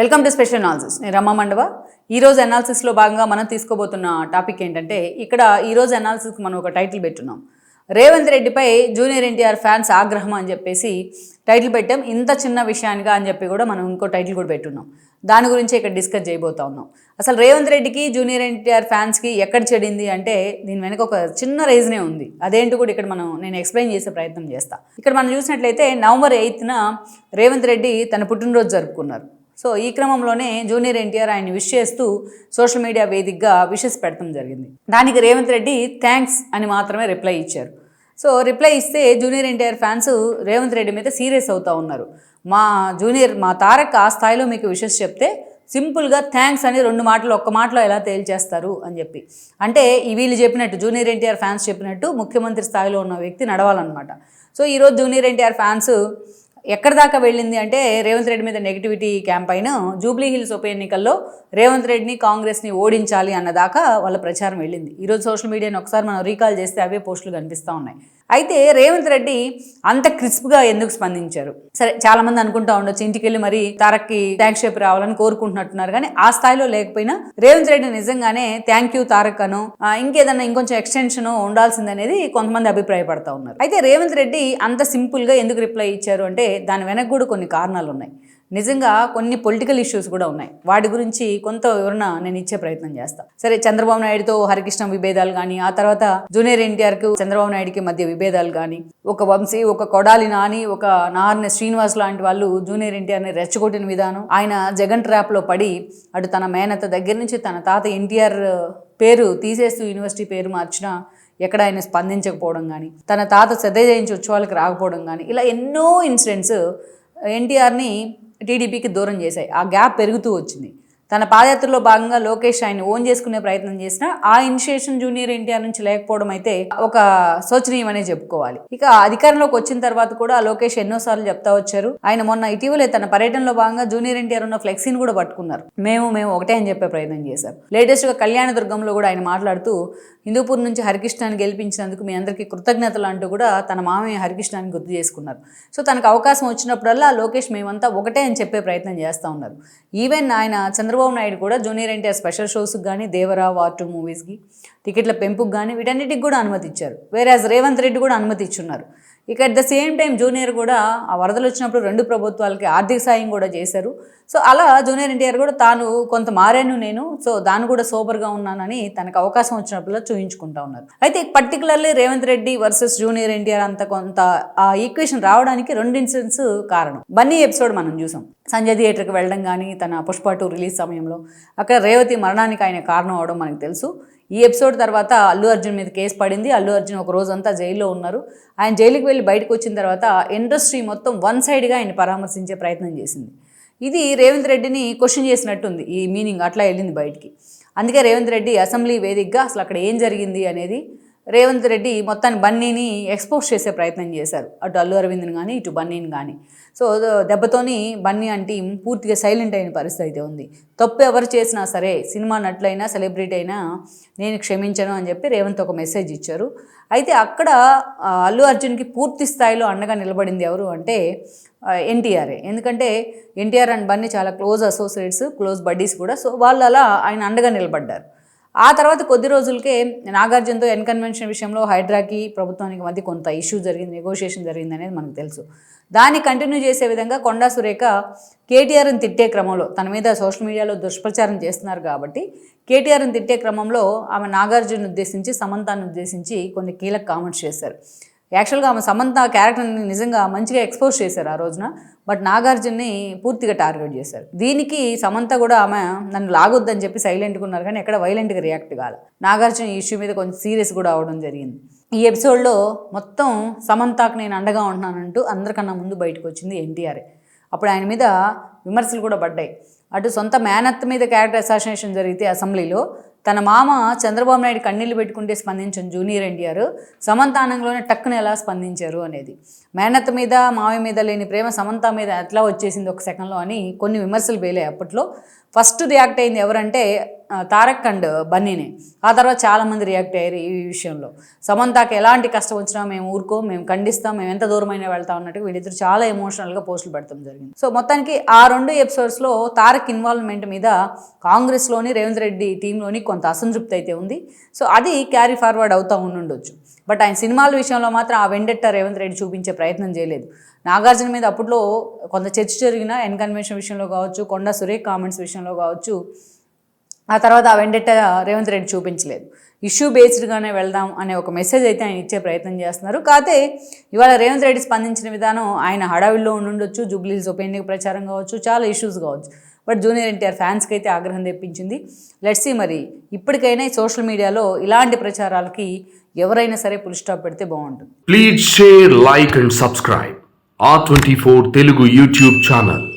Welcome to special analysis. నేను రమ్మ మండవ. ఈరోజు అనాలిసిస్లో భాగంగా మనం తీసుకోబోతున్న టాపిక్ ఏంటంటే ఇక్కడ ఈరోజు అనాలిసిస్కి మనం ఒక టైటిల్ పెట్టున్నాం. రేవంత్ రెడ్డిపై జూనియర్ ఎన్టీఆర్ ఫ్యాన్స్ ఆగ్రహం అని చెప్పేసి టైటిల్ పెట్టాం. ఇంత చిన్న విషయానిగా అని చెప్పి కూడా మనం ఇంకో టైటిల్ కూడా పెట్టున్నాం. దాని గురించి ఇక్కడ డిస్కస్ చేయబోతా ఉన్నాం. అసలు రేవంత్ రెడ్డికి జూనియర్ ఎన్టీఆర్ ఫ్యాన్స్కి ఎక్కడ చెడింది అంటే దీని వెనక ఒక చిన్న రీజనే ఉంది. అదేంటి కూడా ఇక్కడ మనం నేను ఎక్స్ప్లెయిన్ చేసే ప్రయత్నం చేస్తా. ఇక్కడ మనం చూసినట్లయితే నవంబర్ ఎయిత్న రేవంత్ రెడ్డి తన పుట్టినరోజు జరుపుకున్నారు. సో ఈ క్రమంలోనే జూనియర్ ఎన్టీఆర్ ఆయన విష్ చేస్తూ సోషల్ మీడియా వేదికగా విషెస్ పెడతాం జరిగింది. దానికి రేవంత్ రెడ్డి థ్యాంక్స్ అని మాత్రమే రిప్లై ఇచ్చారు. సో రిప్లై ఇస్తే జూనియర్ ఎన్టీఆర్ ఫ్యాన్స్ రేవంత్ రెడ్డి మీద సీరియస్ అవుతూ ఉన్నారు. మా జూనియర్ మా తారక్ ఆ స్థాయిలో మీకు విషెస్ చెప్తే సింపుల్గా థ్యాంక్స్ అని రెండు మాటలు ఒక్క మాటలో ఎలా తేల్చేస్తారు అని చెప్పి. అంటే ఈ వీళ్ళు చెప్పినట్టు జూనియర్ ఎన్టీఆర్ ఫ్యాన్స్ చెప్పినట్టు ముఖ్యమంత్రి స్థాయిలో ఉన్న వ్యక్తి నడవాలన్నమాట. సో ఈరోజు జూనియర్ ఎన్టీఆర్ ఫ్యాన్స్ ఎక్కడి దాకా వెళ్ళింది అంటే రేవంత్ రెడ్డి మీద నెగిటివిటీ క్యాంపైన్ జూబ్లీ హిల్స్ ఉప ఎన్నికల్లో రేవంత్ రెడ్డిని కాంగ్రెస్ని ఓడించాలి అన్నదాకా వాళ్ళ ప్రచారం వెళ్ళింది. ఈరోజు సోషల్ మీడియాని ఒకసారి మనం రీకాల్ చేస్తే అవే పోస్టులు కనిపిస్తూ ఉన్నాయి. అయితే రేవంత్ రెడ్డి అంత క్రిస్ప్గా ఎందుకు స్పందించారు? సరే చాలా మంది అనుకుంటా ఉండొచ్చు ఇంటికి వెళ్ళి మరి తారక్కి థ్యాంక్స్ చెప్పి రావాలని కోరుకుంటున్నట్టున్నారు. కానీ ఆ స్థాయిలో లేకపోయినా రేవంత్ రెడ్డి నిజంగానే థ్యాంక్ యూ తారక్ అను ఇంకేదన్నా ఇంకొంచెం ఎక్స్టెన్షన్ ఉండాల్సిందనేది కొంతమంది అభిప్రాయపడతా ఉన్నారు. అయితే రేవంత్ రెడ్డి అంత సింపుల్గా ఎందుకు రిప్లై ఇచ్చారు అంటే దాని వెనక కూడా కొన్ని కారణాలు ఉన్నాయి నిజంగా కొన్ని పొలిటికల్ ఇష్యూస్ కూడా ఉన్నాయి. వాటి గురించి కొంత వివరణ నేను ఇచ్చే ప్రయత్నం చేస్తా. సరే చంద్రబాబు నాయుడుతో హరికృష్ణ విభేదాలు కానీ ఆ తర్వాత జూనియర్ ఎన్టీఆర్కు చంద్రబాబు నాయుడుకి మధ్య విభేదాలు కానీ ఒక వంశీ ఒక కొడాలి నాని ఒక నారని శ్రీనివాస్ లాంటి వాళ్ళు జూనియర్ ఎన్టీఆర్ని రెచ్చగొట్టిన విధానం ఆయన జగన్ ట్రాప్లో పడి అటు తన మేనత దగ్గర నుంచి తన తాత ఎన్టీఆర్ పేరు తీసేస్తూ యూనివర్సిటీ పేరు మార్చినా ఎక్కడ ఆయన స్పందించకపోవడం కానీ తన తాత శ్రద్ధ జయించి ఉత్సవాలకు రాకపోవడం కానీ ఇలా ఎన్నో ఇన్సిడెంట్స్ ఎన్టీఆర్ని టీడీపీకి దూరం చేశాయి. ఆ గ్యాప్ పెరుగుతూ వచ్చింది. తన పాదయాత్రలో భాగంగా లోకేష్ ఆయన ఓన్ చేసుకునే ప్రయత్నం చేసినా ఆ ఇనిషియేషన్ జూనియర్ ఎన్టీఆర్ నుంచి లేకపోవడం అయితే ఒక శోచనీయం అనే చెప్పుకోవాలి. ఇక అధికారంలోకి వచ్చిన తర్వాత కూడా లోకేష్ ఎన్నోసార్లు చెప్తా వచ్చారు. ఆయన మొన్న ఇటీవలే తన పర్యటనలో భాగంగా జూనియర్ ఎన్టీఆర్ ఉన్న ఫ్లెక్సీని కూడా పట్టుకున్నారు. మేము మేము ఒకటే అని చెప్పే ప్రయత్నం చేశారు. లేటెస్ట్గా కళ్యాణదుర్గంలో కూడా ఆయన మాట్లాడుతూ హిందూపూర్ నుంచి హరికృష్ణాన్ని గెలిపించినందుకు మీ అందరికీ కృతజ్ఞతలు అంటూ కూడా తన మామయ్య హరికృష్ణాన్ని గుర్తు చేసుకున్నారు. సో తనకు అవకాశం వచ్చినప్పుడల్లా లోకేష్ మేమంతా ఒకటే అని చెప్పే ప్రయత్నం చేస్తూ ఉన్నారు. ఈవెన్ ఆయన చంద్రబాబు నాయుడు కూడా జూనియర్ ఎన్టీఆర్ స్పెషల్ షోస్కి కానీ దేవరా వార్టు మూవీస్కి టికెట్ల పెంపుకు కానీ వీటన్నిటికి కూడా అనుమతి ఇచ్చారు వేరే రేవంత్ రెడ్డి కూడా అనుమతి ఇచ్చున్నారు ఇక at the same time junior కూడా ఆ వరదలు వచ్చినప్పుడు రెండు ప్రభుత్వాలకి ఆర్థిక సాయం కూడా చేశారు. సో అలా జూనియర్ ఎన్టీఆర్ కూడా తాను కొంత మారాను నేను. సో దాన్ని కూడా సూపర్గా ఉన్నానని తనకు అవకాశం వచ్చినప్పుడు చూయించుకుంటా ఉన్నారు. అయితే particularly Revanth Reddy versus junior NTR అంత కొంత ఆ ఈక్వేషన్ రావడానికి రెండు ఇన్సిడెంట్స్ కారణం. బన్నీ ఎపిసోడ్ మనం చూసాం. సంజయ్ థియేటర్కి వెళ్ళడం కానీ తన పుష్ప టూ రిలీజ్ సమయంలో. అక్కడ రేవతి మరణానికి ఆయన కారణం అవడం మనకు తెలుసు. ఈ ఎపిసోడ్ తర్వాత అల్లు అర్జున్ మీద కేసు పడింది. అల్లు అర్జున్ ఒక రోజంతా జైల్లో ఉన్నారు. ఆయన జైలుకి వెళ్ళి బయటకు వచ్చిన తర్వాత ఇండస్ట్రీ మొత్తం వన్ సైడ్గా ఆయన పరామర్శించే ప్రయత్నం చేసింది. ఇది రేవంత్ రెడ్డిని క్వశ్చన్ చేసినట్టుంది. ఈ మీనింగ్ అట్లా వెళ్ళింది బయటికి. అందుకే రేవంత్ రెడ్డి అసెంబ్లీ వేదికగా అసలు అక్కడ ఏం జరిగింది అనేది రేవంత్ రెడ్డి మొత్తాన్ని బన్నీని ఎక్స్పోజ్ చేసే ప్రయత్నం చేశారు. అటు అల్లు అరవింద్ని కానీ ఇటు బన్నీని కానీ సో దెబ్బతోని బన్నీ అంటే పూర్తిగా సైలెంట్ అయిన పరిస్థితి అయితే ఉంది. తప్పు ఎవరు చేసినా సరే సినిమా నటులైనా సెలబ్రిటీ అయినా నేను క్షమించను అని చెప్పి రేవంత్ ఒక మెసేజ్ ఇచ్చారు. అయితే అక్కడ అల్లు అర్జున్కి పూర్తి స్థాయిలో అండగా నిలబడింది ఎవరు అంటే ఎన్టీఆర్ఏ ఎందుకంటే ఎన్టీఆర్ అండ్ బన్నీ చాలా క్లోజ్ అసోసియేట్స్ క్లోజ్ బడ్డీస్ కూడా. సో వాళ్ళు అలా ఆయన అండగా నిలబడ్డారు. ఆ తర్వాత కొద్ది రోజులకే నాగార్జునతో ఎన్కన్వెన్షన్ విషయంలో హైడ్రాకి ప్రభుత్వానికి మధ్య కొంత ఇష్యూ జరిగింది నెగోషియేషన్ జరిగింది అనేది మనకు తెలుసు. దాన్ని కంటిన్యూ చేసే విధంగా కొండా సురేఖ కేటీఆర్ని తిట్టే క్రమంలో తన మీద సోషల్ మీడియాలో దుష్ప్రచారం చేస్తున్నారు కాబట్టి కేటీఆర్ని తిట్టే క్రమంలో ఆమె నాగార్జున ఉద్దేశించి సమంతాన్ని ఉద్దేశించి కొన్ని కీలక కామెంట్స్ చేశారు. యాక్చువల్గా ఆమె సమంత క్యారెక్టర్ని నిజంగా మంచిగా ఎక్స్పోజ్ చేశారు ఆ రోజున బట్ నాగార్జున్ని పూర్తిగా టార్గెట్ చేశారు. దీనికి సమంత కూడా ఆమె నన్ను లాగొద్దని చెప్పి సైలెంట్గా ఉన్నారు కానీ ఎక్కడ వైలెంట్గా రియాక్ట్ కాలే. నాగార్జున ఈ ఇష్యూ మీద కొంచెం సీరియస్ కూడా అవడం జరిగింది. ఈ ఎపిసోడ్లో మొత్తం సమంతకు నేను అండగా ఉంటున్నానంటూ అందరికన్నా ముందు బయటకు వచ్చింది ఎన్టీఆర్. అప్పుడు ఆయన మీద విమర్శలు కూడా పడ్డాయి. అటు సొంత మేనత్ మీద క్యారెక్టర్ అసాసినేషన్ జరిగితే అసెంబ్లీలో తన మామ చంద్రబాబు నాయుడు కన్నీళ్ళు పెట్టుకుంటే స్పందించిన జూనియర్ ఎన్టీఆర్ సమంతానంలోనే టక్కున ఎలా స్పందించారు అనేది. మేనత్ మీద మావి మీద లేని ప్రేమ సమంత మీద ఎట్లా వచ్చేసింది ఒక సెకండ్లో అని కొన్ని విమర్శలు వేలాయి అప్పట్లో. ఫస్ట్ రియాక్ట్ అయింది ఎవరంటే తారక్ అండ్ బన్నీనే. ఆ తర్వాత చాలామంది రియాక్ట్ అయ్యారు ఈ విషయంలో. సమంతకి ఎలాంటి కష్టం వచ్చినా మేము ఊరుకో మేము ఖండిస్తాం మేము ఎంత దూరమైన వెళ్తాం అన్నట్టు వీళ్ళిద్దరు చాలా ఎమోషనల్గా పోస్టులు పెడతాం జరిగింది. సో మొత్తానికి ఆ రెండు ఎపిసోడ్స్లో తారక్ ఇన్వాల్వ్మెంట్ మీద కాంగ్రెస్లోని రేవంత్ రెడ్డి టీంలోని కొంత అసంతృప్తి అయితే ఉంది. సో అది క్యారీ ఫార్వర్డ్ అవుతూ ఉండుండొచ్చు. బట్ ఆయన సినిమాల విషయంలో మాత్రం ఆ వెండెట్ట రేవంత్ రెడ్డి చూపించే ప్రయత్నం చేయలేదు. నాగార్జున మీద అప్పట్లో కొంత చర్చ జరిగిన ఎన్కన్వెన్షన్ విషయంలో కావచ్చు కొండ సురేఖ్ కామెంట్స్ విషయంలో కావచ్చు ఆ తర్వాత ఆ వెండెట్ట రేవంత్ రెడ్డి చూపించలేదు. ఇష్యూ బేస్డ్గానే వెళ్దాం అనే ఒక మెసేజ్ అయితే ఆయన ఇచ్చే ప్రయత్నం చేస్తున్నారు. కాకపోతే ఇవాళ రేవంత్ రెడ్డి స్పందించిన విధానం ఆయన హడావిల్లో ఉండుండొచ్చు జూబ్లీస్ ఉప ఎన్నిక ప్రచారం కావచ్చు చాలా ఇష్యూస్ కావచ్చు. బట్ జూనియర్ ఎన్టీఆర్ ఫ్యాన్స్కి అయితే ఆగ్రహం తెప్పించింది. లెట్స్ సీ మరి ఇప్పటికైనా సోషల్ మీడియాలో ఇలాంటి ప్రచారాలకి ఎవరైనా సరే పుల్ స్టాప్ పెడితే బాగుంటుంది. Please share like and subscribe R twenty four Telugu YouTube channel